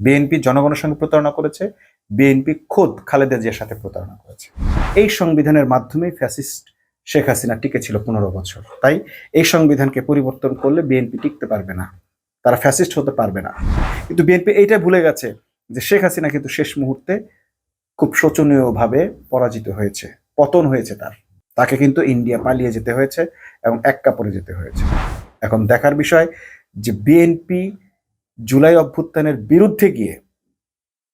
BNP জনগণের সঙ্গে প্রতারণা করেছে, বিএনপি খোদ খালেদা জিয়ার সাথে প্রতারণা করেছে। এই সংবিধানের মাধ্যমেই ফ্যাসিস্ট শেখ হাসিনা টিকে ছিল পনেরো বছর। তাই এই সংবিধানকে পরিবর্তন করলে বিএনপি টিকতে পারবে না। তারা ফ্যাসিস্ট হতে পারবে না। কিন্তু বিএনপি এইটা ভুলে গেছে যে শেখ হাসিনা কিন্তু শেষ মুহূর্তে খুব শোচনীয়ভাবে পরাজিত হয়েছে, পতন হয়েছে তার। তাকে কিন্তু ইন্ডিয়া পালিয়ে যেতে হয়েছে এবং এক কাপড়ে যেতে হয়েছে। এখন দেখার বিষয় যে বিএনপি জুলাই অভ্যুত্থানের বিরুদ্ধে গিয়ে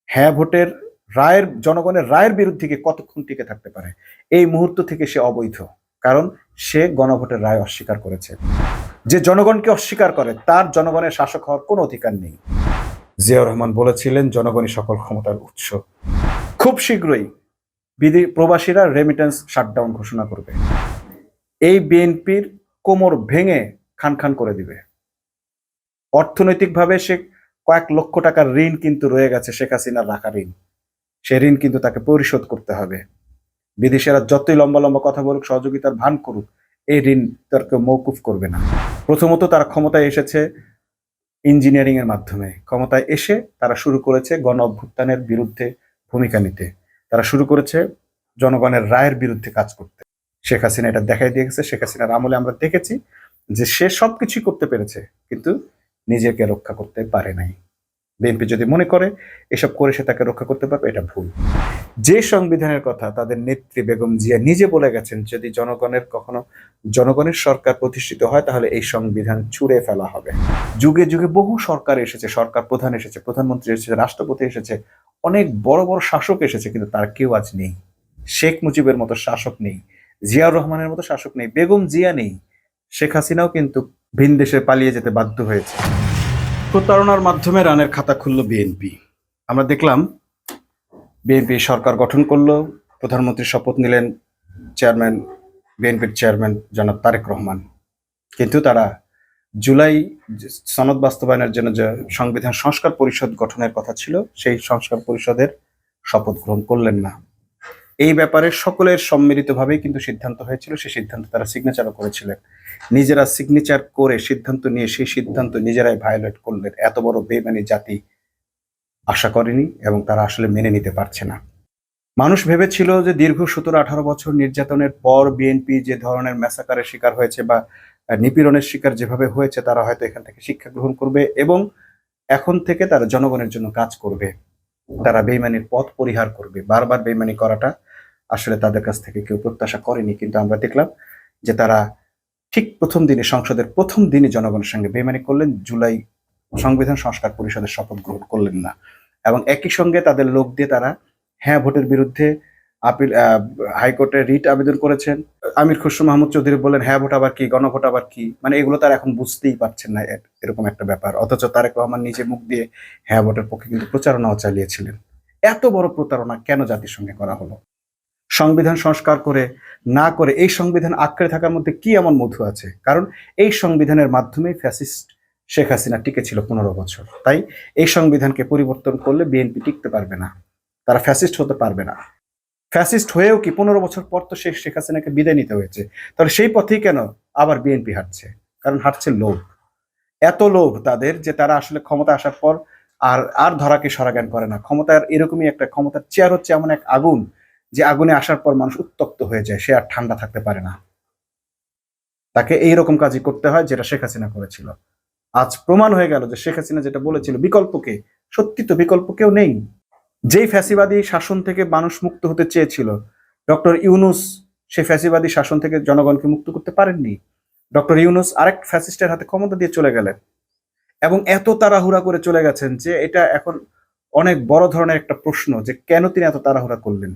হ্যাঁ ভোটের রায়ের, জনগণের রায়ের বিরুদ্ধে গিয়ে কতক্ষণ টিকে থাকতে পারে? এই মুহূর্ত থেকে সে অবৈধ, কারণ সে গণভোটের রায় অস্বীকার করেছে। যে জনগণকে অস্বীকার করে, তার জনগণের শাসক হওয়ার কোনো অধিকার নেই। জিয়াউর রহমান বলেছিলেন, জনগণই সকল ক্ষমতার উৎস। খুব শীঘ্রই বিদেশি প্রবাসীরা রেমিটেন্স শাটডাউন ঘোষণা করবে। এই বিএনপির কোমর ভেঙে খান খান করে দিবে। অর্থনৈতিকভাবে সে কয়েক লক্ষ টাকার ঋণ কিন্তু রয়ে গেছে শেখ হাসিনার রাখা ঋণ। সে ঋণ কিন্তু তাকে পরিশোধ করতে হবে। বিদেশিরা যতই লম্বা লম্বা কথা বলুক, সহযোগিতার ভান করুক, এই ঋণ তার কেউ মৌকুফ করবে না। প্রথমত তারা ক্ষমতায় এসেছে ইঞ্জিনিয়ারিং এর মাধ্যমে। ক্ষমতায় এসে তারা শুরু করেছে গণ অভ্যুত্থানের বিরুদ্ধে ভূমিকা নিতে। তারা শুরু করেছে জনগণের রায়ের বিরুদ্ধে কাজ করতে। শেখ হাসিনা এটা দেখাই দিয়ে গেছে শেখ হাসিনার আমলে আমরা দেখেছি যে সে সবকিছুই করতে পেরেছে। কিন্তু নিজেকে রক্ষা করতে পারে নাই। বিএনপি যদি মনে করে এসব করে সে তাকে রক্ষা করতে পারবে, এটা ভুল। যে সংবিধানের কথা তাদের নেত্রী বেগম জিয়া নিজে বলে গেছেন, যদি জনগণের কখনো জনগণের সরকার প্রতিষ্ঠিত হয়, তাহলে এই সংবিধান ছুঁড়ে ফেলা হবে। যুগে যুগে বহু সরকার এসেছে, সরকার প্রধান এসেছে, প্রধানমন্ত্রী এসেছে, রাষ্ট্রপতি এসেছে, অনেক বড় বড় শাসক এসেছে, কিন্তু তার কেউ আজ নেই। শেখ মুজিবের মতো শাসক নেই, জিয়াউর রহমানের মতো শাসক নেই, বেগম জিয়া নেই, শেখ হাসিনাও কিন্তু ভিন দেশে পালিয়ে যেতে বাধ্য হয়েছে। প্রতারণার মাধ্যমে রানের খাতা খুলল বিএনপি। আমরা দেখলাম, বিএনপি সরকার গঠন করল। প্রধানমন্ত্রী শপথ নিলেন চেয়ারম্যান, বিএনপির চেয়ারম্যান জনাব তারেক রহমান। কিন্তু তারা জুলাই সনদ বাস্তবায়নের জন্য যে সংবিধান সংস্কার পরিষদ গঠনের কথা ছিল, সেই সংস্কার পরিষদের শপথ গ্রহণ করলেন না। এই ব্যাপারে সকলের সম্মিলিতভাবেই কিন্তু সিদ্ধান্ত হয়েছিল, সেই সিদ্ধান্ত তারা সিগনেচারও করেছিলেন। নিজেরা সিগনেচার করে সিদ্ধান্ত নিয়ে সেই সিদ্ধান্ত নিজেরাই ভায়োলেট করলেন। এত বড় বেমানি জাতি আশা করেনি এবং তারা আসলে মেনে নিতে পারছে না। মানুষ ভেবেছিল যে দীর্ঘ সতেরো আঠারো বছর নির্যাতনের পর বিএনপি যে ধরনের ম্যাসাকারের শিকার হয়েছে বা নিপীড়নের শিকার যেভাবে হয়েছে, তারা হয়তো এখান থেকে শিক্ষা গ্রহণ করবে এবং এখন থেকে তারা জনগণের জন্য কাজ করবে। তারা বেইমানির পথ পরিহার করবে। বারবার বেইমানি করাটা আসলে তাদের কাছ থেকে কেউ প্রত্যাশা করেনি, কিন্তু আমরা দেখলাম যে তারা ঠিক প্রথম দিনে, সংসদের প্রথম দিনে জনগণের সঙ্গে বেমানি করলেন, জুলাই সংবিধান সংস্কার পরিষদের শপথ গ্রহণ করলেন না। এবং একই সঙ্গে তাদের লোক দিয়ে তারা হ্যাঁ ভোটের বিরুদ্ধে আপিল হাইকোর্টে রিট আবেদন করেছেন। আমির খসরু মাহমুদ চৌধুরী বললেন হ্যাঁ ভোট আবার কি, গণভোট আবার কি? মানে এগুলো তারা এখন বুঝতেই পারছেন না এরকম একটা ব্যাপার। অথচ তারেক রহমান নিজে মুখ দিয়ে হ্যাঁ ভোটের পক্ষে কিন্তু প্রচারণাও চালিয়েছিলেন। এত বড় প্রতারণা কেন জাতির সঙ্গে করা হলো? সংবিধান সংস্কার করে, না করে এই সংবিধান আঁকড়ে থাকার মধ্যে কি এমন মধু আছে? কারণ এই সংবিধানের মাধ্যমেই ফ্যাসিস্ট শেখ হাসিনা টিকে ছিল পনেরো বছর। তাই এই সংবিধানকে পরিবর্তন করলে বিএনপি টিকতে পারবে না। তারা ফ্যাসিস্ট হতে পারবে না। ফ্যাসিস্ট হয়েও কি পনেরো বছর পর তো শেখ শেখ হাসিনাকে বিদায় নিতে হয়েছে? তাহলে সেই পথেই কেন আবার বিএনপি হাঁটছে? কারণ হাঁটছে লোভ। এত লোভ তাদের যে তারা আসলে ক্ষমতা আসার পর আর আর ধরাকে সরাজ্ঞান করে না। ক্ষমতার এরকমই একটা, ক্ষমতার চেয়ার হচ্ছে এমন এক আগুন যে আগুনে আসার পর মানুষ উত্তপ্ত হয়ে যায়, সে আর ঠান্ডা থাকতে পারে না। তাকে এই রকম কাজই করতে হয় যেটা শেখ হাসিনা করেছিল। আজ প্রমাণ হয়ে গেল যে শেখ হাসিনা যেটা বলেছিল বিকল্পকে সত্যি তো বিকল্প কেউ নেই। যেই ফ্যাসিবাদী শাসন থেকে মানুষ মুক্ত হতে চেয়েছিল, ডক্টর ইউনুস সেই ফ্যাসিবাদী শাসন থেকে জনগণকে মুক্ত করতে পারেননি। ডক্টর ইউনুস আরেক ফ্যাসিস্টের হাতে ক্ষমতা দিয়ে চলে গেলেন। এবং এত তাড়াহুড়া করে চলে গেছেন যে এটা এখন অনেক বড় ধরনের একটা প্রশ্ন যে কেন তিনি এত তাড়াহুড়া করলেন?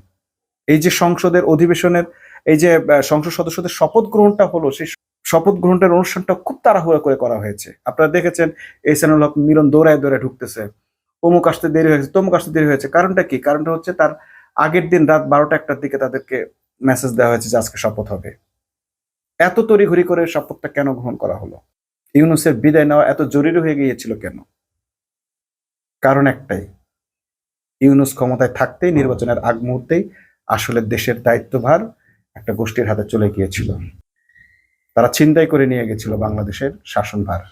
এই যে সংসদের অধিবেশনের, এই যে সংসদ সদস্যদের শপথ গ্রহণটা হলো, সেই শপথ গ্রহণের অনুষ্ঠানটা খুব তাড়াহুড়া করে করা হয়েছে। আপনারা দেখেছেন এসানুল হক মিলন দৌড়ায় দৌড়ায় ঢুকতেছে। অমুক আসতে দেরি হয়েছে, তমুক আসতে দেরি হয়েছে। কারণটা কি? কারণটা হচ্ছে তার আগের দিন রাত বারোটা একটার দিকে তাদেরকে মেসেজ দেওয়া হয়েছে যে আজকে শপথ হবে। এত তড়িঘড়ি করে শপথটা কেন গ্রহণ করা হলো? ইউনুসের বিদায় নেওয়া এত জরুরি হয়ে গিয়েছিল কেন? কারণ একটাই, ইউনুস ক্ষমতায় থাকতেই, নির্বাচনের আগ মুহূর্তেই আসলে দেশের দায়িত্বভার একটা গোষ্ঠীর হাতে চলে গিয়েছিল। তারা ছিনতাই করে নিয়ে গেছিল বাংলাদেশের শাসনভার।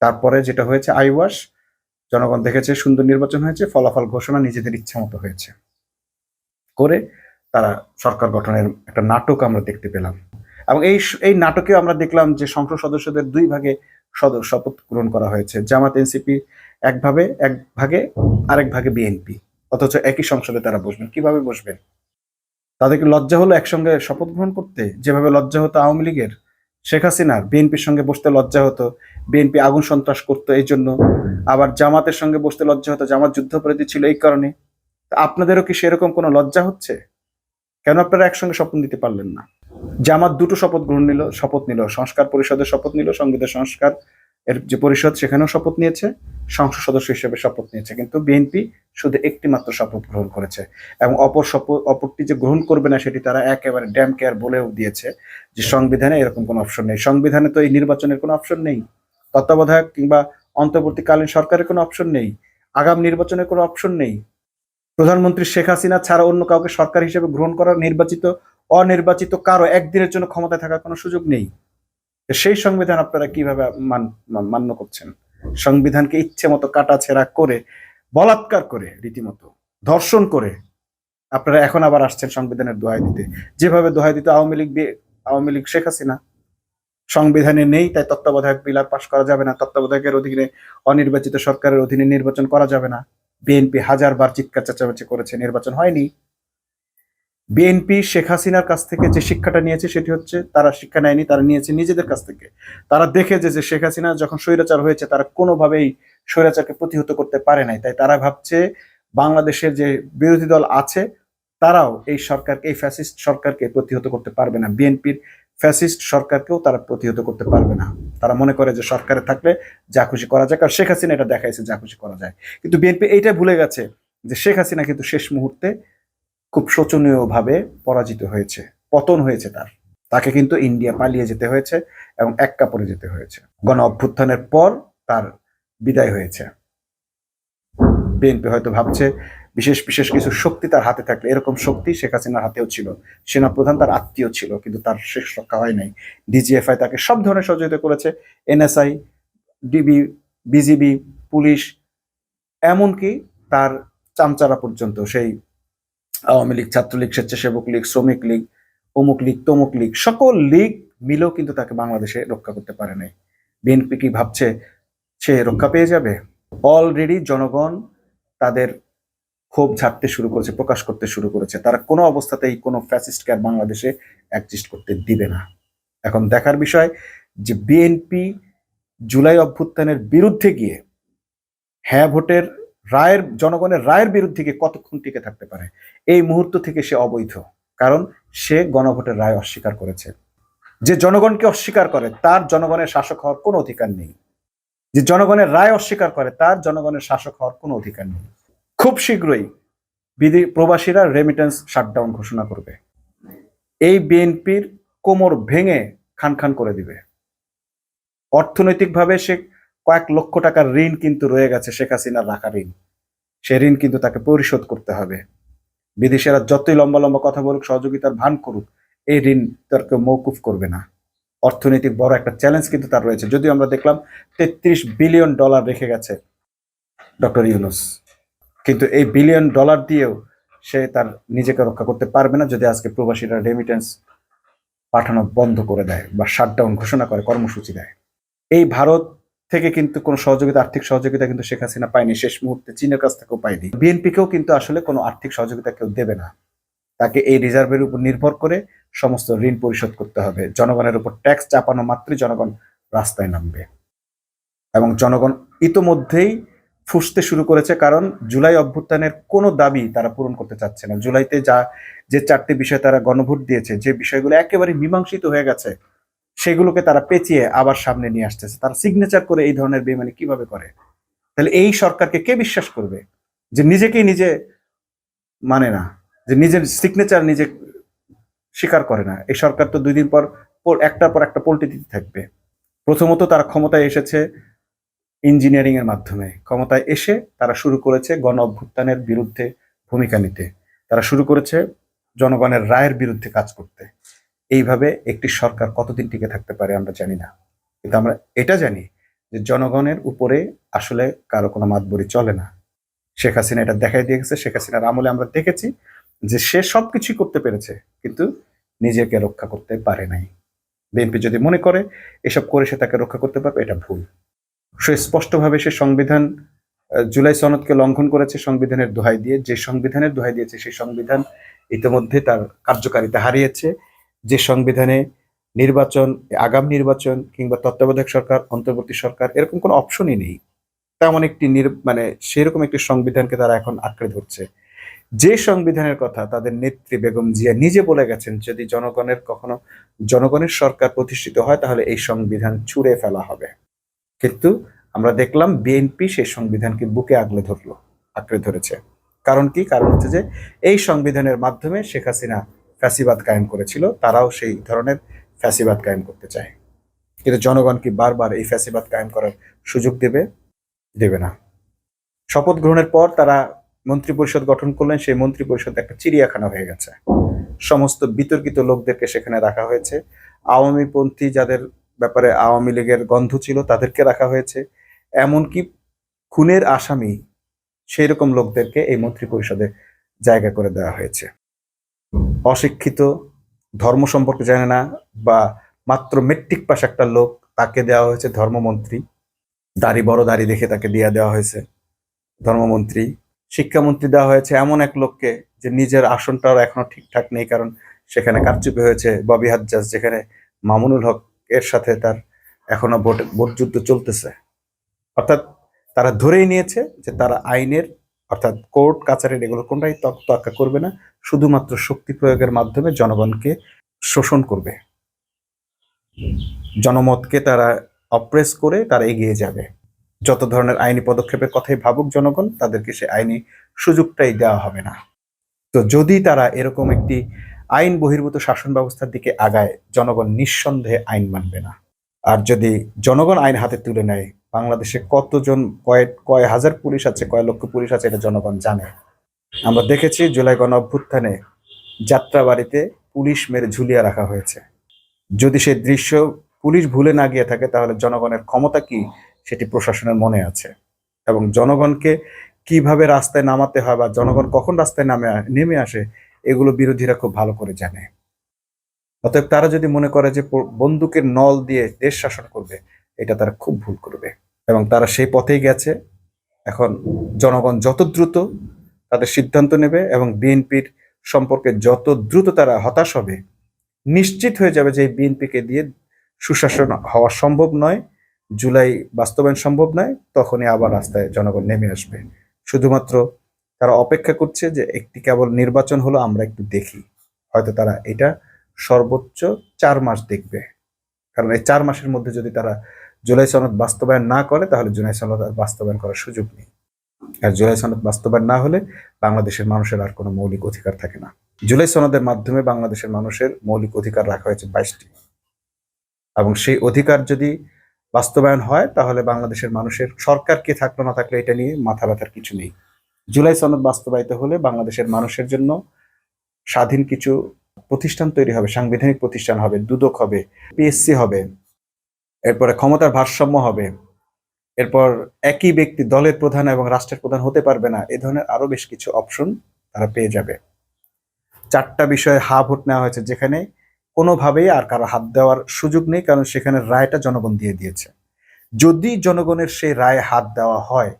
তারপরে যেটা হয়েছে, আইওয়াস, জনগণ দেখেছে, সুন্দর নির্বাচন হয়েছে, ফলাফল ঘোষণা নিজেদের ইচ্ছা মতো হয়েছে। করে তারা সরকার গঠনের একটা নাটক আমরা দেখতে পেলাম। এবং এই এই নাটকেও আমরা দেখলাম যে সংসদ সদস্যদের দুই ভাগে শপথ গ্রহণ করা হয়েছে। জামাত, এনসিপি এক ভাবে এক ভাগে আরেক ভাগে বিএনপি। অথচ একই সংসদে তারা বসবেন। কীভাবে বসবেন? তাদেরকে লজ্জা হলো একসঙ্গে শপথ গ্রহণ করতে? যেভাবে লজ্জা হতো আওয়ামী লীগের, শেখ হাসিনার বিএনপির সঙ্গে বসতে লজ্জা হতো, বিএনপি আগুন সন্ত্রাস করতো এই জন্য, আবার জামাতের সঙ্গে বসতে লজ্জা হতো, জামাত যুদ্ধপরাধী ছিল এই কারণে। আপনাদেরও কি সেরকম কোনো লজ্জা হচ্ছে? কেন আপনারা একসঙ্গে শপথ নিতে পারলেন না? জামাত দুটো শপথ গ্রহণ নিল, শপথ নিল, সংস্কার পরিষদের শপথ নিল, সংবিধান সংস্কার এর যে পরিষদ সেখানেও শপথ নিয়েছে। সংসদ সদস্য হিসেবে শপথ নিয়েছে। কিন্তু বিএনপি শুধু একটি মাত্র শপথ গ্রহণ করেছে এবং অপর শপথ, অপরটি যে গ্রহণ করবে না সেটি তারা একেবারে ড্যাম কেয়ার বলেও দিয়েছে যে সংবিধানে এরকম কোনো অপশন নেই। সংবিধানে তো এই নির্বাচনের কোনো অপশন নেই। তত্ত্বাবধায়ক কিংবা অন্তর্বর্তীকালীন সরকারের কোনো অপশন নেই। আগাম নির্বাচনের কোনো অপশন নেই। প্রধানমন্ত্রী শেখ হাসিনা ছাড়া অন্য কাউকে সরকার হিসেবে গ্রহণ করার নির্বাচিত, অনির্বাচিত কারও একদিনের জন্য ক্ষমতায় থাকার কোনো সুযোগ নেই। সেই সংবিধান আপনারা কীভাবে মান- মান্য করছেন? সংবিধানকে ইচ্ছে মতো কাটাছেড়া করে, বলাৎকার করে রীতিমতো, ধর্ষণ করে। আপনারা এখন আবার আসছেন সংবিধানের দোহাই দিতে। যেভাবে দোহাই দিতে আওয়ামী লীগ আওয়ামী লীগ শেখ হাসিনা সংবিধানে নেই, তাই তত্ত্বাবধায়ক বিল আর পাশ করা যাবে না। তত্ত্বাবধায়কের অধীনে অনির্বাচিত সরকারের অধীনে নির্বাচন করা যাবে না। বিএনপি হাজার বার চিৎকার চেঁচামেচি করেছে, নির্বাচন হয়নি। বিএনপি শেখ হাসিনার কাছ থেকে যে শিক্ষাটা নিয়েছে সেটি হচ্ছে তারা শিক্ষা নেয়নি, তারা নিয়েছে নিজেদের কাছ থেকে। তারা দেখে যে শেখ হাসিনা যখন স্বৈরাচার হয়েছে, তারা কোনোভাবেই স্বৈরাচারকে প্রতিহত করতে পারে নাই। তাই তারা ভাবছে বাংলাদেশের যে বিরোধী দল আছে, তারাও এই সরকারকে, এই ফ্যাসিস্ট সরকারকে প্রতিহত করতে পারবে না। বিএনপির ফ্যাসিস্ট সরকারকেও তারা প্রতিহত করতে পারবে না। তারা মনে করে যে সরকারে থাকলে যা খুশি করা যায়, কারণ শেখ হাসিনা এটা দেখাইছে যা খুশি করা যায়। কিন্তু বিএনপি এইটা ভুলে গেছে যে শেখ হাসিনা কিন্তু শেষ মুহূর্তে খুব শোচনীয়ভাবে পরাজিত হয়েছে, পতন হয়েছে তার। তাকে কিন্তু ইন্ডিয়া পালিয়ে যেতে হয়েছে এবং এক কাপড়ে যেতে হয়েছে। গণ অভ্যুত্থানের পর তার বিদায় হয়েছে। বিএনপি হয়তো ভাবছে, বিশেষ বিশেষ কিছু শক্তি তার হাতে থাকলে, এরকম শক্তি শেখ হাসিনার হাতেও ছিল। সেনাপ্রধান তার আত্মীয় ছিল, কিন্তু তার শেষ রক্ষা হয় নাই। ডিজিএফআই তাকে সব ধরনের সহযোগিতা করেছে, এনএসআই, ডিবি, বিজিবি, পুলিশ, এমনকি তার চামচারা পর্যন্ত সেই আওয়ামী লীগ, ছাত্রলীগ, স্বেচ্ছাসেবক লীগ, শ্রমিক লীগ, অমুক লীগ, তমুক লীগ, সকল লীগ মিলেও কিন্তু তাকে বাংলাদেশে রক্ষা করতে পারে নাই। বিএনপি কি ভাবছে সে রক্ষা পেয়ে যাবে? অলরেডি জনগণ তাদের ক্ষোভ ঝাড়তে শুরু করেছে, প্রকাশ করতে শুরু করেছে। তারা কোনো অবস্থাতেই কোনো ফ্যাসিস্টকে আর বাংলাদেশে অ্যাডজাস্ট করতে দিবে না। এখন দেখার বিষয় যে বিএনপি জুলাই অভ্যুত্থানের বিরুদ্ধে গিয়ে হ্যাঁ ভোটের রায়ের, জনগণের রায়ের বিরুদ্ধে কতক্ষণ টিকে থাকতে পারে? এই মুহূর্ত থেকে সে অবৈধ। কারণ সে গণভোটের রায় অস্বীকার করেছে। যে জনগণকে অস্বীকার করে, তার জনগণের শাসক হওয়ার কোনো অধিকার নেই। যে জনগণের রায় অস্বীকার করে, তার জনগণের শাসক হওয়ার কোনো অধিকার নেই। খুব শীঘ্রই বিদেশি প্রবাসীরা রেমিটেন্স শাটডাউন ঘোষণা করবে। এই বিএনপির কোমর ভেঙে খান খান করে দিবে। অর্থনৈতিকভাবে সে কয়েক লক্ষ টাকার ঋণ কিন্তু রয়ে গেছে শেখ হাসিনার রাখা ঋণ। সে ঋণ কিন্তু তাকে পরিশোধ করতে হবে। বিদেশিরা যতই লম্বা লম্বা কথা বলুক, সহযোগিতার ভান করুক, এই ঋণ তার কেউ মৌকুফ করবে না। অর্থনৈতিক বড় একটা চ্যালেঞ্জ কিন্তু তার রয়েছে। যদিও আমরা দেখলাম তেত্রিশ বিলিয়ন ডলার রেখে গেছে ডক্টর ইউনুস। কিন্তু এই বিলিয়ন ডলার দিয়েও সে তার নিজেকে রক্ষা করতে পারবে না যদি আজকে প্রবাসীরা রেমিটেন্স পাঠানো বন্ধ করে দেয় বা শাটডাউন ঘোষণা করে, কর্মসূচি দেয়। এই ভারত থেকে কিন্তু কোনো সহযোগিতা, আর্থিক সহযোগিতা কিন্তু শেখ হাসিনা পায়নি। শেষ মুহূর্তে চীনের কাছ থেকেও পায়নি। বিএনপিকেও কিন্তু আসলে কোনো আর্থিক সহযোগিতা কেউ দেবে না। তাকে এই রিজার্ভের উপর নির্ভর করে সমস্ত ঋণ পরিশোধ করতে হবে। জনগণের উপর ট্যাক্স চাপানো মাত্রই জনগণ রাস্তায় নামবে। এবং জনগণ ইতোমধ্যেই ফুসতে শুরু করেছে কারণ জুলাই অভ্যুত্থানের কোনো দাবি তারা পূরণ করতে চাচ্ছে না। জুলাইতে যা, যে চারটি বিষয় তারা গণভোট দিয়েছে, যে বিষয়গুলো একেবারে মীমাংসিত হয়ে গেছে সেগুলোকে তারা পেঁচিয়ে আবার সামনে নিয়ে আসতেছে। তারা সিগনেচার করে এই ধরনের বেমানি কীভাবে করে? তাহলে এই সরকারকে কে বিশ্বাস করবে? যে নিজেকেই নিজে মানে না, যে নিজের সিগনেচার নিজে স্বীকার করে না। এই সরকার তো দুই দিন পর একটার পর একটা পোল্টে দিতে থাকবে। প্রথমত তারা ক্ষমতায় এসেছে ইঞ্জিনিয়ারিং এর মাধ্যমে। ক্ষমতায় এসে তারা শুরু করেছে গণ অভ্যুত্থানের বিরুদ্ধে ভূমিকা নিতে। তারা শুরু করেছে জনগণের রায়ের বিরুদ্ধে কাজ করতে। এইভাবে একটি সরকার কতদিন টিকে থাকতে পারে আমরা জানি না। কিন্তু আমরা এটা জানি যে জনগণের উপরে আসলে কারও কোনো মাতবরি চলে না। শেখ হাসিনা এটা দেখাই দিয়ে গেছে শেখ হাসিনার আমলে আমরা দেখেছি যে সে সবকিছুই করতে পেরেছে, কিন্তু নিজেকে রক্ষা করতে পারে নাই। বিএনপি যদি মনে করে এসব করে সে তাকে রক্ষা করতে পারবে, এটা ভুল। সে স্পষ্টভাবে সে সংবিধান জুলাই সনদকে লঙ্ঘন করেছে সংবিধানের দোহাই দিয়ে। যে সংবিধানের দোহাই দিয়েছে, সেই সংবিধান ইতিমধ্যে তার কার্যকারিতা হারিয়েছে। যে সংবিধানে নির্বাচন, আগাম নির্বাচন কিংবা তত্ত্বাবধায়ক সরকার, অন্তর্বর্তী সরকার এরকম কোনো অপশনই নেই। তেমন একটি মানে সেরকম একটি সংবিধানকে তারা এখন আঁকড়ে ধরছে। যে সংবিধানের কথা তাদের নেত্রী বেগম জিয়া নিজে বলে গেছেন, যদি জনগণের কখনো, জনগণের সরকার প্রতিষ্ঠিত হয়, তাহলে এই সংবিধান ছুঁড়ে ফেলা হবে। কিন্তু আমরা দেখলাম বিএনপি সেই সংবিধানকে বুকে আগলে ধরলো, আঁকড়ে ধরেছে। কারণ কি? কারণ হচ্ছে যে, এই সংবিধানের মাধ্যমে শেখ হাসিনা ফ্যাসিবাদ কায়েম করেছিল, তারাও সেই ধরনের ফ্যাসিবাদ কায়েম করতে চায়। কিন্তু জনগণ কি বারবার এই ফ্যাসিবাদ কায়েম করার সুযোগ দেবে? দেবে না। শপথ গ্রহণের পর তারা মন্ত্রী পরিষদ গঠন করলেন, সেই মন্ত্রী পরিষদ একটা চিড়িয়াখানা হয়ে গেছে। সমস্ত বিতর্কিত লোকদেরকে সেখানে রাখা হয়েছে। আওয়ামী পন্থী যাদের ব্যাপারে আওয়ামী লীগের গন্ধ ছিল, তাদেরকে রাখা হয়েছে। এমনকি খুনের আসামি সেই রকম লোকদেরকে এই মন্ত্রী পরিষদে জায়গা করে দেওয়া হয়েছে। অশিক্ষিত, ধর্ম সম্পর্কে জানে না বা মাত্র মেট্রিক পাস একটা লোক তাকে দেওয়া হয়েছে ধর্মমন্ত্রী। দাড়ি বড় দাড়ি দেখে তাকে দিয়ে দেওয়া হয়েছে ধর্মমন্ত্রী। শিক্ষামন্ত্রী দেওয়া হয়েছে এমন এক লোককে যে নিজের আসনটাও এখনও ঠিকঠাক নেই কারণ সেখানে কারচুপি হয়েছে ববি হাজ্জাজ, যেখানে মামুনুল হক এর সাথে তার এখনও ভোট ভোট যুদ্ধ চলতেছে। অর্থাৎ তারা ধরেই নিয়েছে যে তারা আইনের অর্থাৎ কোর্ট কাছারির এগুলো কোনটাই তোয়াক্কা করবে না, শুধুমাত্র শক্তি প্রয়োগের মাধ্যমে জনগণকে শোষণ করবে। জনমতকে তারা অপ্রেস করে তারা এগিয়ে যাবে। যত ধরনের আইনি পদক্ষেপের কথাই ভাবুক জনগণ, তাদেরকে সে আইনি সুযোগটাই দেওয়া হবে না। তো যদি তারা এরকম একটি আইন বহির্ভূত শাসন ব্যবস্থার দিকে আগায়, জনগণ নিঃসন্দেহে আইন মানবে না। আর যদি জনগণ আইন হাতে তুলে নেয় বাংলাদেশে কতজন কয়েক কয় হাজার পুলিশ আছে, কয় লক্ষ পুলিশ আছে এটা জনগণ জানে। আমরা দেখেছি জুলাই গণ অভ্যুত্থানে যাত্রাবাড়িতে পুলিশ মেরে ঝুলিয়ে রাখা হয়েছে। যদি সেই দৃশ্য পুলিশ ভুলে না গিয়ে থাকে, তাহলে জনগণের ক্ষমতা কি সেটি প্রশাসনের মনে আছে। এবং জনগণকে কীভাবে রাস্তায় নামাতে হয় বা জনগণ কখন রাস্তায় নামে, নেমে আসে, এগুলো বিরোধীরা খুব ভালো করে জানে। অতএব তারা যদি মনে করে যে বন্দুকের নল দিয়ে দেশ শাসন করবে এটা তারা খুব ভুল করবে। এবং তারা সেই পথেই গেছে। এখন জনগণ যত দ্রুত তাদের সিদ্ধান্ত নেবে এবং বিএনপির সম্পর্কে যত দ্রুত তারা হতাশ হবে, নিশ্চিত হয়ে যাবে যে বিএনপিকে দিয়ে সুশাসন হওয়া সম্ভব নয়, জুলাই বাস্তবায়ন সম্ভব নয়, তখনই আবার রাস্তায় জনগণ নেমে আসবে। শুধুমাত্র তারা অপেক্ষা করছে যে একটি কেবল নির্বাচন হলো, আমরা একটু দেখি। হয়তো তারা এটা সর্বোচ্চ চার মাস দেখবে। কারণ এই চার মাসের মধ্যে যদি তারা জুলাই সনদ বাস্তবায়ন না করে, তাহলে জুলাই সনদ আর বাস্তবায়ন করার সুযোগ নেই। আর জুলাই সনদ বাস্তবায়ন না হলে বাংলাদেশের মানুষের আর কোনো মৌলিক অধিকার থাকে না। জুলাই সনদের মাধ্যমে বাংলাদেশের মানুষের মৌলিক অধিকার রাখা হয়েছে বাইশটি। এবং সেই অধিকার যদি বাস্তবায়ন হয়, তাহলে বাংলাদেশের মানুষের সরকার কে থাকল না থাকলে, এটা নিয়ে মাথা ব্যথার কিছু নেই। জুলাই সনদ বাস্তবায়িত হলে বাংলাদেশের মানুষের জন্য স্বাধীন কিছু প্রতিষ্ঠান তৈরি হবে, সাংবিধানিক প্রতিষ্ঠান হবে, দুদক হবে, পিএসসি হবে এরপরে ক্ষমতার ভারসাম্য হবে। এরপর একই ব্যক্তি দলের প্রধান এবং রাষ্ট্রের প্রধান হতে পারবে না, এ ধরনের আরও বেশ কিছু অপশন তারা পেয়ে যাবে। চারটা বিষয়ে হা ভোট নেওয়া হয়েছে যেখানে কোনোভাবেই আর কারও হাত দেওয়ার সুযোগ নেই, কারণ সেখানে রায়টা জনগণ দিয়ে দিয়েছে। যদি জনগণের সেই রায়ে হাত দেওয়া হয়,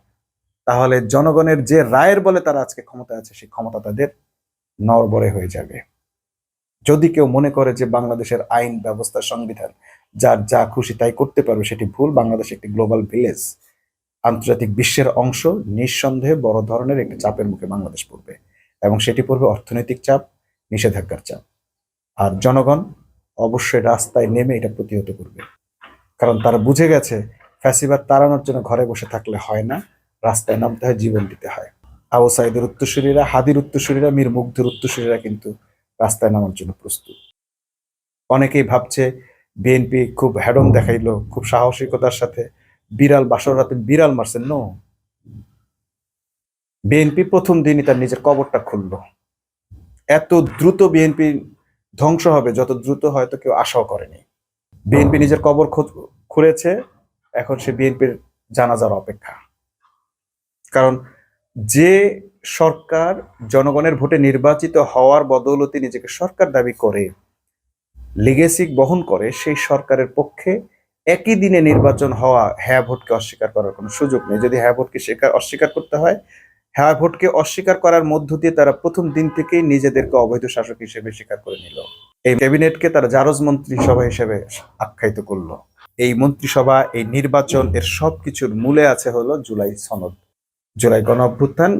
তাহলে জনগণের যে রায়ের বলে তারা আজকে ক্ষমতা আছে, সেই ক্ষমতা তাদের নরবরে হয়ে যাবে। যদি কেউ মনে করে যে বাংলাদেশের আইন ব্যবস্থা সংবিধান যার যা খুশি তাই করতে পারবে, সেটি ভুল। বাংলাদেশ একটি গ্লোবাল ভিলেজ আন্তর্জাতিক বিশ্বের অংশ, নিঃসন্দেহে বড় ধরনের একটি চাপের মুখে বাংলাদেশ পড়বে এবং সেটি পড়বে অর্থনৈতিক চাপ, নিষেধাজ্ঞার চাপ। আর জনগণ অবশ্যই রাস্তায় নেমে এটা প্রতিহত করবে। কারণ তারা বুঝে গেছে, ফ্যাসিবাদ তাড়ানোর জন্য ঘরে বসে থাকলে হয় না, রাস্তায় নামতে হয়, জীবন দিতে হয়। আবু সাইদের উত্তরসূরীরা, হাদির উত্তরসূরীরা, মীর মুগ্ধের উত্তরসূরীরা কিন্তু রাস্তায় নামার জন্য প্রস্তুত। অনেকেই ভাবছে বিএনপি খুব হ্যাডম দেখাইলো, খুব সাহসিকতার সাথে। বিড়াল বাসর রাতে বিড়াল মারছেন নো। বিএনপি প্রথম দিনই তার নিজের কবরটা খুললো। এত দ্রুত বিএনপি ধ্বংস হবে, যত দ্রুত হয়তো কেউ আশাও করেনি। বিএনপি নিজের কবর খুঁড়েছে এখন সে বিএনপির জানাজার অপেক্ষা। কারণ যে সরকার জনগণের ভোটে নির্বাচিত হওয়ার বদৌলতে নিজেকে সরকার দাবি করে লিগেসি বহন করে, সেই সরকারের পক্ষে একই দিনে নির্বাচন হওয়া হ্যাঁ ভোটকে অস্বীকার করার কোনো সুযোগ নেই। যদি হ্যাঁ ভোটকে স্বীকার, অস্বীকার করতে হয় হ্যাঁ ভোটকে অস্বীকার করার মধ্য দিয়ে তারা প্রথম দিন থেকেই নিজেদেরকে অবৈধ শাসক হিসেবে স্বীকার করে নিল। এই ক্যাবিনেটকে তারা জারজ মন্ত্রিসভা হিসেবে আখ্যায়িত করল। এই মন্ত্রিসভা, এই নির্বাচন, এর সব কিছুর মূলে আছে হলো জুলাই সনদ। জুলাই গণ অভ্যুত্থান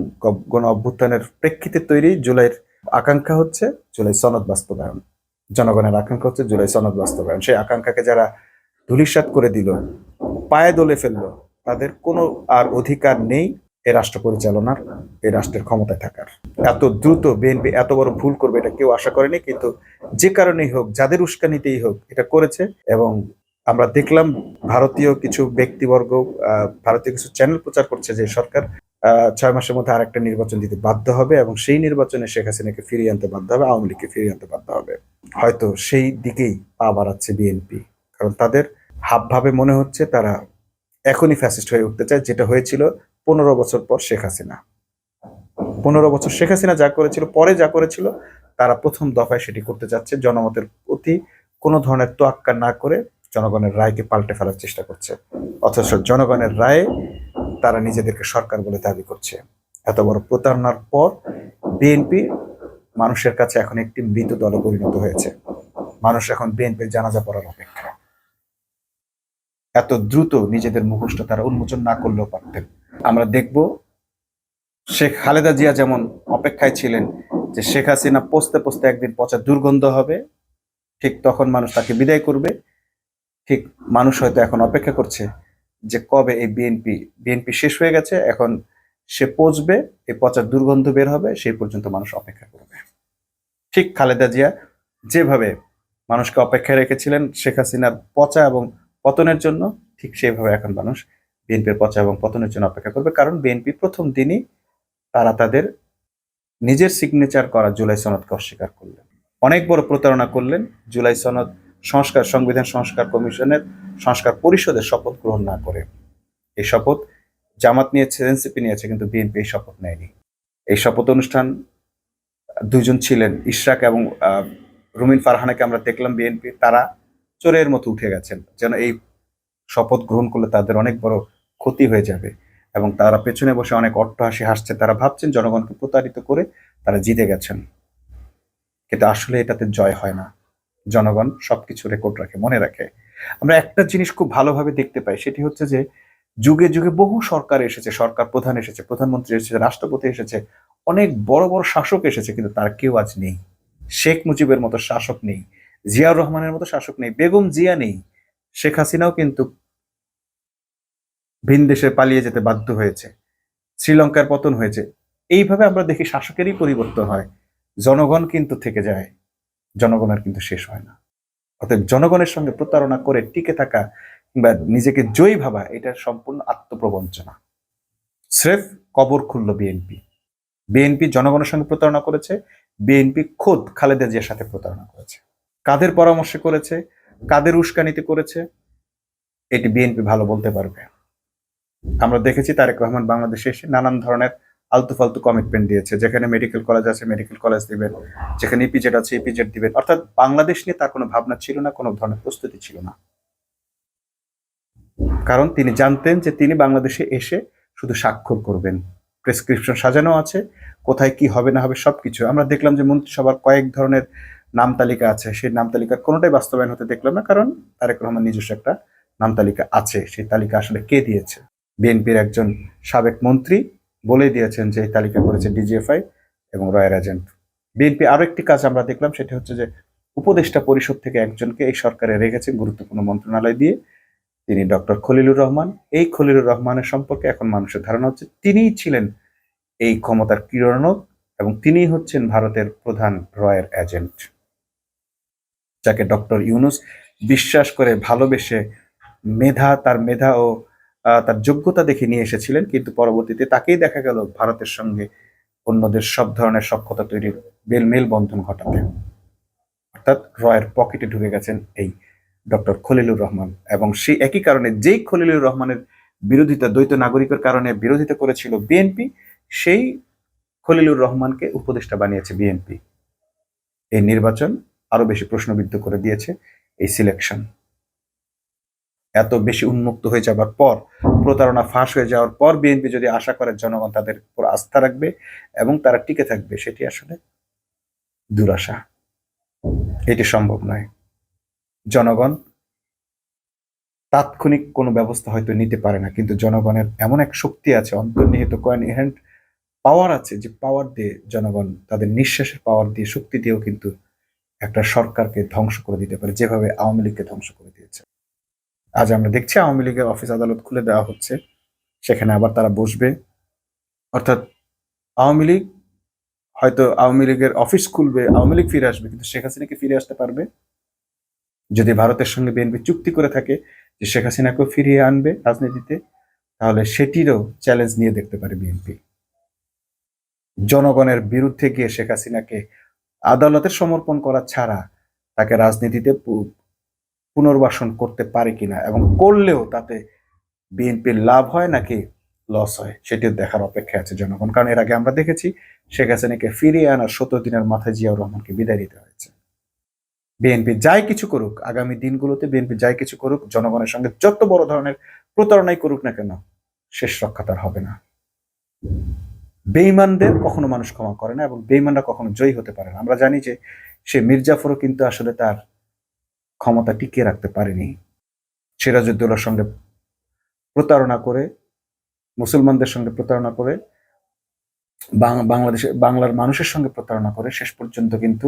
গণ অভ্যুত্থানের প্রেক্ষিতে তৈরি জুলাইয়ের আকাঙ্ক্ষা হচ্ছে জুলাই সনদ বাস্তবায়ন। জনগণের আকাঙ্ক্ষা হচ্ছে জুলাই সনদ বাস্তবায়ন। সেই আকাঙ্ক্ষাকে যারা ধূলিসাৎ করে দিল, পায়ে দলে ফেলল, তাদের কোনো আর অধিকার নেই এ রাষ্ট্র পরিচালনার এই রাষ্ট্রের ক্ষমতায় থাকার। এত দ্রুত বিএনপি এত বড় ভুল করবে এটা কেউ আশা করেনি, কিন্তু যে কারণেই হোক, যাদের উস্কানিতেই হোক এটা করেছে এবং আমরা দেখলাম ভারতীয় কিছু ব্যক্তিবর্গ ভারতীয় কিছু চ্যানেল প্রচার করছে যে সরকার ছয় মাসের মধ্যে আরেকটা নির্বাচন দিতে বাধ্য হবে এবং সেই নির্বাচনে শেখ হাসিনাকে ফিরিয়ে আনতে বাধ্য হবে, আওয়ামী লীগকে ফিরিয়ে আনতে বাধ্য হবে। হয়তো সেই দিকেই পা বাড়াচ্ছে বিএনপি কারণ তাদের হাবভাবে মনে হচ্ছে তারা এখনই ফ্যাসিস্ট হয়ে উঠতে চায়, যেটা হয়েছিল পনেরো বছর পর শেখ হাসিনা। পনেরো বছর শেখ হাসিনা যা করেছিল, পরে যা করেছিল, তারা প্রথম দফায় সেটি করতে যাচ্ছে জনমতের প্রতি কোনো ধরনের তোয়াক্কা না করে জনগণের রায়কে পাল্টে ফেলার চেষ্টা করছে। অথচ জনগণের রায়ে তারা নিজেদেরকে সরকার বলে দাবি করছে। এত বড় প্রতারণার পর বিএনপি মানুষের কাছে এখন একটি মৃত দলে পরিণত হয়েছে। মানুষ এখন বিএনপির জানাজা পড়ার অপেক্ষা। এত দ্রুত নিজেদের মুখোশটা তারা উন্মোচন না করলেও পারতেন। আমরা দেখব শেখ খালেদা জিয়া যেমন অপেক্ষায় ছিলেন যে শেখ হাসিনা পচতে পচতে একদিন পচা দুর্গন্ধ হবে, ঠিক তখন মানুষ তাকে বিদায় করবে, ঠিক মানুষ হয়তো এখন অপেক্ষা করছে যে কবে এই বিএনপি বিএনপি শেষ হয়ে গেছে, এখন সে পচবে, এই পচার দুর্গন্ধ বের হবে, সেই পর্যন্ত মানুষ অপেক্ষা করবে। ঠিক খালেদা জিয়া যেভাবে মানুষকে অপেক্ষায় রেখেছিলেন, শেখ হাসিনার পচা এবং পতনের জন্য, ঠিক সেভাবে এখন মানুষ বিএনপির পচা এবং পতনের জন্য অপেক্ষা করবে। কারণ বিএনপি প্রথম দিনই তারা তাদের নিজের সিগনেচার করা জুলাই সনদকে অস্বীকার করলেন। অনেক বড় প্রতারণা করলেন, জুলাই সনদ সংস্কার, সংবিধান সংস্কার কমিশনের সংস্কার পরিষদের শপথ গ্রহণ না করে। এই শপথ জামাত নিয়েছে, এনসিপি নিয়েছে, কিন্তু বিএনপি এই শপথ নেয়নি। এই শপথ অনুষ্ঠান দুজন ছিলেন, ইশরাক এবং রুমিন ফারহানাকে আমরা দেখলাম বিএনপি, তারা চোরের মতো উঠে গেছেন, যেন এই শপথ গ্রহণ করলে তাদের অনেক বড় ক্ষতি হয়ে যাবে। এবং তারা পেছনে বসে অনেক অট্টহাসি হাসছে, তারা ভাবছেন জনগণকে প্রতারিত করে তারা জিতে গেছেন। কিন্তু আসলে এটাতে জয় হয় না। জনগণ সবকিছু রেকর্ড রাখে, মনে রাখে। আমরা একটা জিনিস খুব ভালোভাবে দেখতে পাই, সেটি হচ্ছে যে, যুগে যুগে বহু সরকার এসেছে, সরকার প্রধান এসেছে, প্রধানমন্ত্রী এসেছে, রাষ্ট্রপতি এসেছে, অনেক বড় বড় শাসক এসেছে, কিন্তু তার কেউ আজ নেই। শেখ মুজিবের মতো শাসক নেই, জিয়াউর রহমানের মতো শাসক নেই, বেগম জিয়া নেই, শেখ হাসিনাও কিন্তু ভিন দেশে পালিয়ে যেতে বাধ্য হয়েছে, শ্রীলঙ্কার পতন হয়েছে। এইভাবে আমরা দেখি শাসকেরই পরিবর্তন হয়, জনগণ কিন্তু থেকে যায়। জনগণের কিন্তু শেষ হয় না। অতএব জনগণের সঙ্গে প্রতারণা করে টিকে থাকা কিংবা নিজেকে জয়ী ভাবা, এটা সম্পূর্ণ আত্মপ্রবঞ্চনা। স্রেফ কবর খুলল বিএনপি। বিএনপি জনগণের সঙ্গে প্রতারণা করেছে, বিএনপি খোদ খালেদা জিয়ার সাথে প্রতারণা করেছে। কাদের পরামর্শে করেছে, কাদের উস্কানিতে করেছে, এটি বিএনপি ভালো বলতে পারবে। আমরা দেখেছি তারেক রহমান বাংলাদেশে এসে নানান ধরনের আলতু ফালতু কমিটমেন্ট দিয়েছে। যেখানে মেডিকেল কলেজ আছে মেডিকেল কলেজ দিবেন। যেখানে ইপিজেড আছে ইপিজেড দিবেন। অর্থাৎ বাংলাদেশ নিয়ে তার কোনো ভাবনা ছিল না, কোনো ধরনের প্রস্তুতি ছিল না। কারণ তিনি জানতেন যে তিনি বাংলাদেশে এসে শুধু স্বাক্ষর করবেন। প্রেসক্রিপশন সাজানো আছে, কোথায় কি হবে না হবে সবকিছু। আমরা দেখলাম যে মন্ত্রিসভার কয়েক ধরনের নাম তালিকা আছে। সেই নাম তালিকার কোনোটাই বাস্তবায়ন হতে দেখলাম না, কারণ তারেক রহমান নিজস্ব একটা নাম তালিকা আছে। সেই তালিকা আসলে কে দিয়েছে? বিএনপির একজন সাবেক মন্ত্রী বলে দিয়েছেন যে এই তালিকা করেছে ডিজিএফআই এবং রয়্যাল এজেন্ট। বিএনপি আরও একটি কাজ আমরা দেখলাম, সেটা হচ্ছে যে উপদেষ্টা পরিষদ থেকে একজনকে এই সরকারে রেখেছেন গুরুত্বপূর্ণ মন্ত্রণালয় দিয়ে। তিনি ডক্টর খলিলুর রহমান। এই খলিলুর রহমানের সম্পর্কে এখন মানুষের ধারণা হচ্ছে তিনিই ছিলেন এই ক্ষমতার কিরণক এবং তিনিই হচ্ছেন ভারতের প্রধান রয়ের এজেন্ট। যাকে ডক্টর ইউনুস বিশ্বাস করে ভালোবেসে মেধা, তার মেধা ও তার যোগ্যতা দেখে নিয়ে এসেছিলেন, কিন্তু পরবর্তীতে তাকেই দেখা গেল ভারতের সঙ্গে অন্যদের সব ধরনের সক্ষতা তৈরির বেল মেল বন্ধন ঘটাতে। অর্থাৎ রয়ের পকেটে ঢুকে গেছেন এই ডক্টর খলিলুর রহমান এবং সেই একই কারণে যেই খলিলুর রহমানের বিরোধিতা দ্বৈত নাগরিকের কারণে বিরোধিতা করেছিল বিএনপি সেই খলিলুর রহমানকে উপদেষ্টা বানিয়েছে বিএনপি এই নির্বাচন আরও বেশি প্রশ্নবিদ্ধ করে দিয়েছে এই সিলেকশন এত বেশি উন্মুক্ত হয়ে যাবার পর, প্রতারণা ফাঁস হয়ে যাওয়ার পর বিএনপি যদি আশা করে জনগণ তাদের উপর আস্থা রাখবে এবং তারা টিকে থাকবে, সেটি আসলে দুরাশা। এটি সম্ভব নয়। জনগণ তাৎক্ষণিক কোনো ব্যবস্থা হয়তো নিতে পারে না, কিন্তু জনগণের এমন এক শক্তি আছে, অন্তর্নিহিত কয়েন ইনহেন্ট পাওয়ার আছে যে পাওয়ার দিয়ে জনগণ তাদের নিঃশ্বাসের পাওয়ার দিয়ে শক্তি দিয়েও কিন্তু একটা সরকারকে ধ্বংস করে দিতে পারে, যেভাবে আওয়ামী লীগকে ধ্বংস করে দিয়েছে। আজ আমরা দেখছি আওয়ামী লীগের অফিস আদালত খুলে দেওয়া হচ্ছে। সেখানে আবার তারা বসবে। অর্থাৎ আওয়ামী লীগ হয়তো আওয়ামী লীগের অফিস খুলবে, আওয়ামী লীগ ফিরে আসবে, কিন্তু শেখ হাসিনাকে ফিরে আসতে পারবে। যদি ভারতের সঙ্গে বিএনপি চুক্তি করে থাকে যে শেখ হাসিনাকেও ফিরিয়ে আনবে রাজনীতিতে, তাহলে সেটিরও চ্যালেঞ্জ নিয়ে দেখতে পারে বিএনপি। জনগণের বিরুদ্ধে গিয়ে শেখ হাসিনাকে আদালতের সমর্পণ করা ছাড়া তাকে রাজনীতিতে পুনর্বাসন করতে পারে কিনা এবং করলেও তাতে বিএনপির লাভ হয় নাকি লস হয়, সেটিও দেখার অপেক্ষা আছে জনগণ। কারণ এর আগে আমরা দেখেছি শেখ হাসিনাকে ফিরিয়ে আনার সত্তর দিনের মাথায় জিয়াউর রহমানকে বিদায় দিতে হয়েছে। বিএনপি যাই কিছু করুক, আগামী দিনগুলোতে বিএনপি যাই কিছু করুক, জনগণের সঙ্গে যত বড় ধরনের প্রতারণাই করুক না কেন, শেষ রক্ষা তার হবে না। বেইমানদের কখনো মানুষ ক্ষমা করে না এবং বেইমানরা কখনো জয়ী হতে পারে না। আমরা জানি যে সে মির্জাফরও কিন্তু আসলে তার ক্ষমতা টিকিয়ে রাখতে পারেনি। সিরাজউদ্দৌলার সঙ্গে প্রতারণা করে, মুসলমানদের সঙ্গে প্রতারণা করে বাংলাদেশে, বাংলার মানুষের সঙ্গে প্রতারণা করে, শেষ পর্যন্ত কিন্তু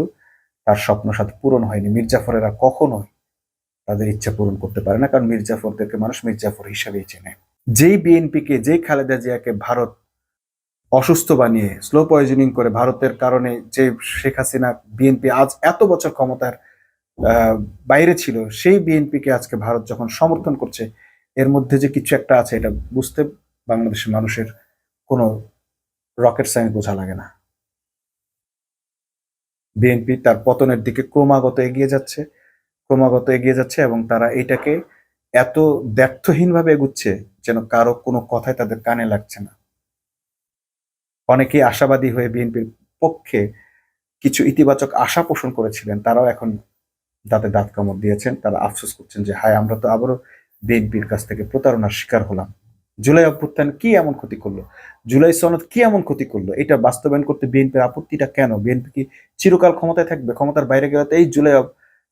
তার স্বপ্ন সাথে পূরণ হয়নি। মির্জাফরেরা কখনোই তাদের ইচ্ছা পূরণ করতে পারে না, কারণ মির্জাফরদেরকে মানুষ মির্জাফর হিসাবেই চেনে। যেই বিএনপিকে, যেই খালেদা জিয়াকে ভারত অসুস্থ বানিয়ে, স্লো পয়জনিং করে ভারতের কারণে যে শেখ হাসিনা বিএনপি আজ এত বছর ক্ষমতার বাইরে ছিল, সেই বিএনপিকে আজকে ভারত যখন সমর্থন করছে, এর মধ্যে যে কিছু একটা আছে, এটা বুঝতে বাংলাদেশের মানুষের কোনো রকেট সায়েন্স বোঝা লাগে না। বিএনপি তার পতনের দিকে ক্রমাগত এগিয়ে যাচ্ছে, ক্রমাগত এগিয়ে যাচ্ছে এবং তারা এটাকে এত ব্যর্থহীনভাবে এগুচ্ছে যেন কারও কোনো কথাই তাদের কানে লাগছে না। অনেকেই আশাবাদী হয়ে বিএনপির পক্ষে কিছু ইতিবাচক আশা পোষণ করেছিলেন, তারাও এখন দাঁতে দাঁত কামড় দিয়েছেন, তারা আফসোস করছেন যে, হায়, আমরা তো আবারও বিএনপির কাছ থেকে প্রতারণার শিকার হলাম। জুলাই অভ্যুত্থান কি এমন ক্ষতি করল? জুলাই সনদ কি এমন ক্ষতি করল? এটা বাস্তবায়ন করতে বিএনপির আপত্তিটা কেন? বিএনপি কি চিরকাল ক্ষমতায় থাকবে? ক্ষমতার বাইরে গেলে তো এই জুলাই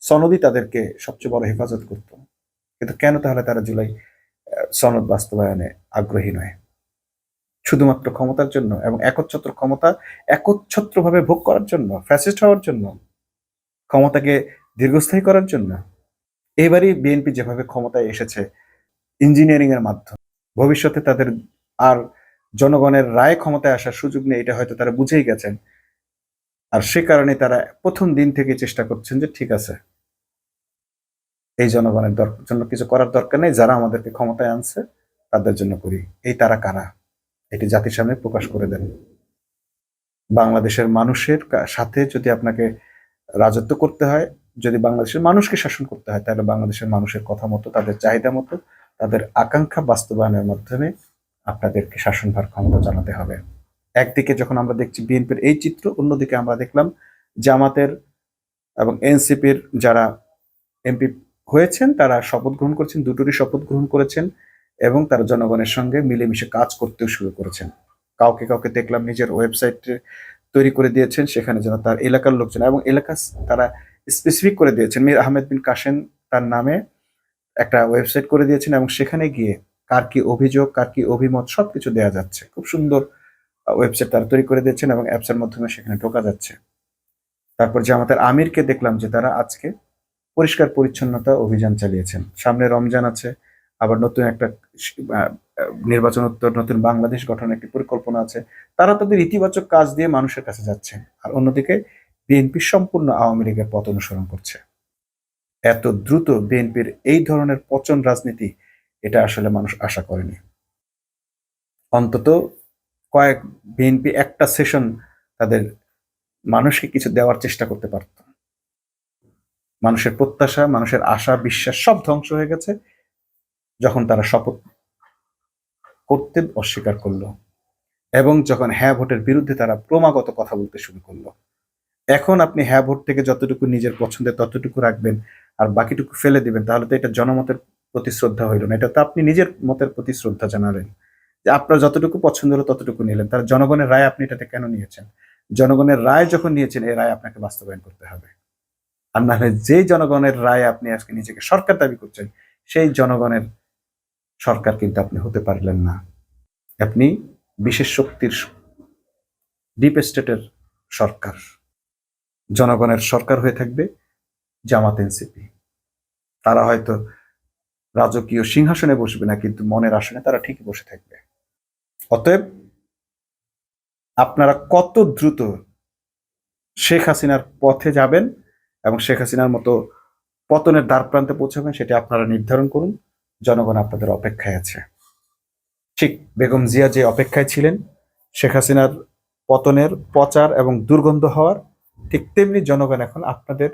সনদই তাদেরকে সবচেয়ে বড় হেফাজত করত। কিন্তু কেন তাহলে তারা জুলাই সনদ বাস্তবায়নে আগ্রহী নয়? শুধুমাত্র ক্ষমতার জন্য এবং একচ্ছত্র ক্ষমতা একচ্ছত্রভাবে ভোগ করার জন্য, ফ্যাসিস্ট হওয়ার জন্য ক্ষমতাকে দীর্ঘস্থায়ী করার জন্য। এবারই বিএনপি যেভাবে ক্ষমতায় এসেছে ইঞ্জিনিয়ারিং এর মাধ্যমে, ভবিষ্যতে তাদের আর জনগণের রায় ক্ষমতায় আসার সুযোগ নেই, এটা হয়তো তারা বুঝেই গেছেন। আর সে কারণে তারা প্রথম দিন থেকে চেষ্টা করছেন যে ঠিক আছে, এই জনগণের জন্য কিছু করার দরকার নেই, যারা আমাদেরকে ক্ষমতায় আনছে তাদের জন্য করি। এই তারা কারা? এটি জাতির সামনে প্রকাশ করে দেন। বাংলাদেশের মানুষের সাথে যদি আপনাকে রাজত্ব করতে হয় যদি বাংলাদেশের মানুষকে শাসন করতে হয়, তাহলে বাংলাদেশের মানুষের কথা মতো, তাদের চাহিদা মতো, তাদের আকাঙ্ক্ষা বাস্তবায়নের মাধ্যমে আপনাদেরকে শাসনভার ক্ষমতা জানাতে হবে। একদিকে যখন আমরা দেখছি বিএনপির এই চিত্র, অন্যদিকে আমরা দেখলাম জামাতের এবং এনসিপির যারা এমপি হয়েছেন, তারা শপথ গ্রহণ করেছেন, দুটোরই শপথ গ্রহণ করেছেন এবং তারা জনগণের সঙ্গে মিলেমিশে কাজ করতেও শুরু করেছেন। কাউকে কাউকে দেখলাম নিজের ওয়েবসাইট তৈরি করে দিয়েছেন, সেখানে যেন তার এলাকার লোকজন এবং এলাকা তারা স্পেসিফিক করে দিয়েছেন। মীর আহমেদ বিন কাশেম তার নামে একটা ওয়েবসাইট করে দিয়েছেন এবং সেখানে গিয়ে কার কি অভিযোগ, কার কি অভিমত সব কিছু দেওয়া যাচ্ছে। খুব সুন্দর ওয়েবসাইট তারা তৈরি করে দিয়েছেন এবং অ্যাপসের মাধ্যমে সেখানে ঢোকা যাচ্ছে। তারপর যে আমাদের আমিরকে দেখলাম যে তারা আজকে পরিষ্কার পরিচ্ছন্নতা অভিযান চালিয়েছেন। সামনে রমজান আছে, আবার নতুন একটা নির্বাচন উত্তর, নতুন বাংলাদেশ গঠনের একটি পরিকল্পনা আছে। তারা তাদের ইতিবাচক কাজ দিয়ে মানুষের কাছে যাচ্ছে আর অন্যদিকে বিএনপি সম্পূর্ণ আওয়ামী লীগের পথ অনুসরণ করছে। এত দ্রুত বিএনপির এই ধরনের পচন রাজনীতি, এটা আসলে মানুষ আশা করেনি। অন্তত কয়েক বিএনপি একটা সেশন তাদের মানুষকে কিছু দেওয়ার চেষ্টা করতে পারত। মানুষের প্রত্যাশা, মানুষের আশা, বিশ্বাস সব ধ্বংস হয়ে গেছে, যখন তারা শপথ করতে অস্বীকার করল এবং যখন হ্যাঁ ভোটের বিরুদ্ধে তারা ক্রমাগত কথা বলতে শুরু করল। এখন আপনি হ্যাঁ ভোট থেকে যতটুকু নিজের পছন্দের ততটুকু রাখবেন আর বাকিটুকু ফেলে দিবেন, তাহলে তো এটা জনমতের প্রতি শ্রদ্ধা হইল না। এটা তো আপনি নিজের মতের প্রতি শ্রদ্ধা জানালেন যে আপনার যতটুকু পছন্দ হলো ততটুকু নিলেন। তার জনগণের রায় আপনি এটাতে কেন নিয়েছেন? জনগণের রায় যখন নিয়েছেন, এই রায় আপনাকে বাস্তবায়ন করতে হবে। আর না হলে যেই জনগণের রায় আপনি আজকে নিজেকে সরকার দাবি করছেন, সেই জনগণের সরকার কিন্তু আপনি হতে পারলেন না। আপনি বিশেষ শক্তির ডিপ স্টেটের সরকার। জনগণের সরকার হয়ে থাকবে জামাত এনসিপি। তারা হয়তো রাজকীয় সিংহাসনে বসবে না, কিন্তু মনের আসনে তারা ঠিকই বসে থাকবে। অতএব আপনারা কত দ্রুত শেখ হাসিনার পথে যাবেন এবং শেখ হাসিনার মতো পতনের দ্বার প্রান্তে পৌঁছাবেন, সেটা আপনারা নির্ধারণ করুন। জনগণ আপনাদের অপেক্ষায় আছে। ঠিক বেগম জিয়া যে অপেক্ষায় ছিলেন, শেখ হাসিনার পতনের প্রচার এবং দুর্গন্ধ হওয়ার ঠিক তেমনি জনগণ এখন আপনাদের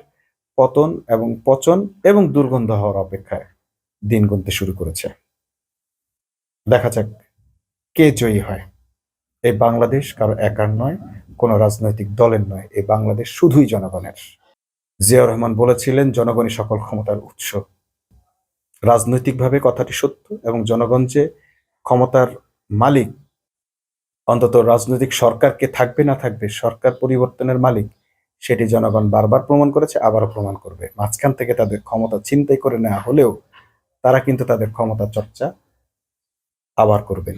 পতন এবং পচন এবং দুর্গন্ধ হওয়ার অপেক্ষায় দিন গুনতে শুরু করেছে। দেখা যাক কে জয়ী হয়। এই বাংলাদেশ কারও একার নয়, কোনো রাজনৈতিক দলের নয়, এই বাংলাদেশ শুধুই জনগণের। জিয়াউর রহমান বলেছিলেন, জনগণই সকল ক্ষমতার উৎস। রাজনৈতিকভাবে কথাটি সত্য এবং জনগণ যে ক্ষমতার মালিক, অন্তত রাজনৈতিক সরকারকে থাকবে না থাকবে, সরকার পরিবর্তনের মালিক সেটি জনগণ বারবার প্রমাণ করেছে, আবারও প্রমাণ করবে। মাঝখান থেকে তাদের ক্ষমতা চিন্তাই করে নেওয়া হলেও তারা কিন্তু তাদের ক্ষমতা চর্চা আবার করবেন।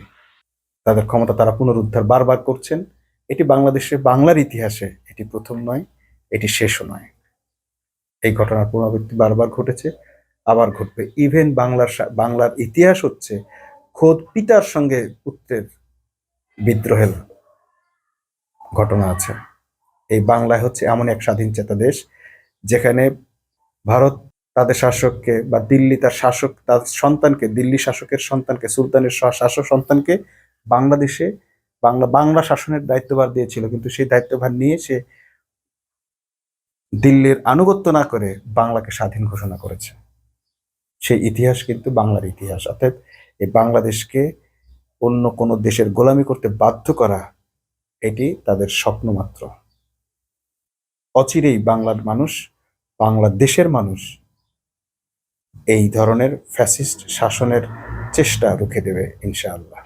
তাদের ক্ষমতা তারা পুনরুদ্ধার বারবার করছেন। এটি বাংলাদেশে, বাংলার ইতিহাসে এটি প্রথম নয়, এটি শেষও নয়। এই ঘটনার পুনরাবৃত্তি বারবার ঘটেছে, আবার ঘটবে। ইভেন বাংলার বাংলার ইতিহাস হচ্ছে খোদ পিতার সঙ্গে পুত্রের বিদ্রোহের ঘটনা আছে। এই বাংলায় হচ্ছে এমন এক স্বাধীন চেতা দেশ, যেখানে ভারত তাদের শাসককে বা দিল্লি তার শাসক, তার সন্তানকে, দিল্লি শাসকের সন্তানকে, সুলতানের শাসক সন্তানকে বাংলাদেশে বাংলা বাংলা শাসনের দায়িত্বভার দিয়েছিল। কিন্তু সেই দায়িত্বভার নিয়ে সে দিল্লির আনুগত্য না করে বাংলাকে স্বাধীন ঘোষণা করেছে। সেই ইতিহাস কিন্তু বাংলার ইতিহাস। অর্থাৎ এই বাংলাদেশকে অন্য কোনো দেশের গোলামি করতে বাধ্য করা, এটি তাদের স্বপ্ন মাত্র অচিরেই বাংলার মানুষ বাংলাদেশের মানুষ এই ধরনের ফ্যাসিস্ট শাসনের চেষ্টা রুখে দেবে ইনশাআল্লাহ।